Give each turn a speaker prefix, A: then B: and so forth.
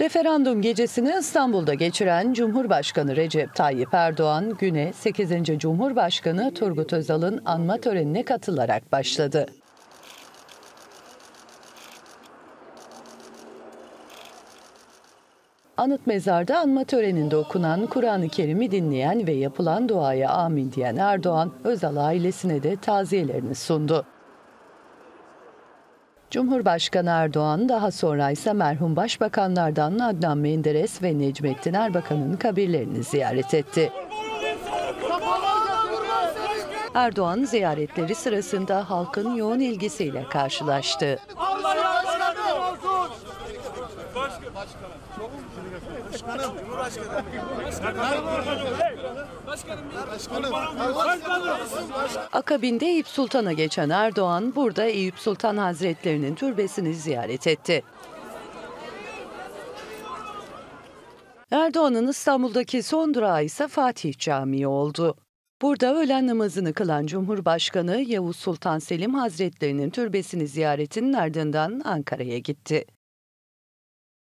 A: Referandum gecesini İstanbul'da geçiren Cumhurbaşkanı Recep Tayyip Erdoğan güne 8. Cumhurbaşkanı Turgut Özal'ın anma törenine katılarak başladı. Anıt mezarda anma töreninde okunan Kur'an-ı Kerim'i dinleyen ve yapılan duaya amin diyen Erdoğan, Özal ailesine de taziyelerini sundu. Cumhurbaşkanı Erdoğan daha sonra ise merhum başbakanlardan Adnan Menderes ve Necmettin Erbakan'ın kabirlerini ziyaret etti. Erdoğan ziyaretleri sırasında halkın yoğun ilgisiyle karşılaştı. Akabinde Eyüp Sultan'a geçen Erdoğan burada Eyüp Sultan Hazretlerinin türbesini ziyaret etti. Erdoğan'ın İstanbul'daki son durağı ise Fatih Camii oldu. Burada öğlen namazını kılan Cumhurbaşkanı Yavuz Sultan Selim Hazretlerinin türbesini ziyaretinin ardından Ankara'ya gitti.